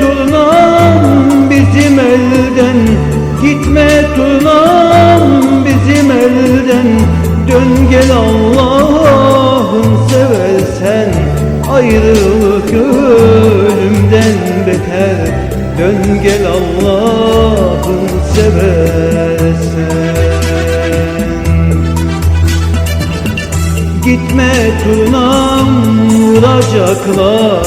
Turnam bizim elden Gitme turnam bizim elden. Dön gel Allah'ım seversen Ayrılık ölümden beter. Dön gel Allah'ım seversen. Gitme turnam vuracaklar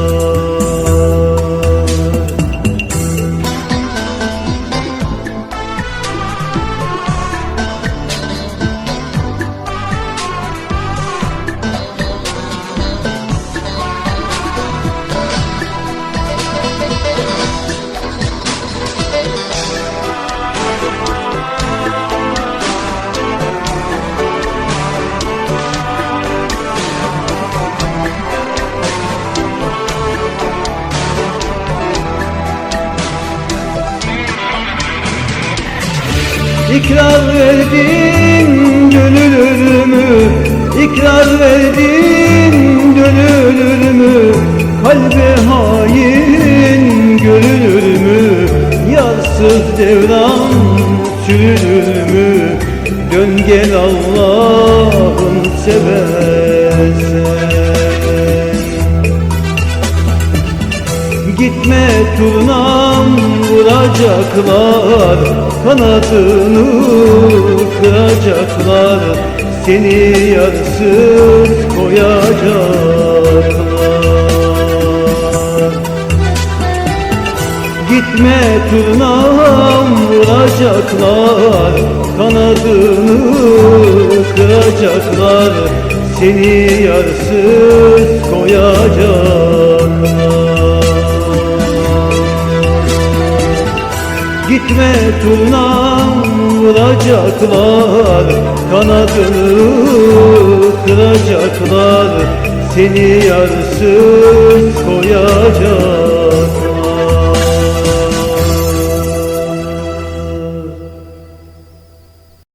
İkrar verdin gönül mü? İkrar verdin gönül mü? Kalbe hain görülür mü? Yarsız devran sürülür mü? Dön gel Allah'ın seversen Gitme turnam vuracaklar Kanadını kıracaklar. Seni yarsız koyacaklar. Gitme turnam vuracaklar Kanadını kıracaklar. Seni yarsız koyacaklar Gitme turnam vuracaklar Kanadını kıracaklar. Seni yarsız koyacaklar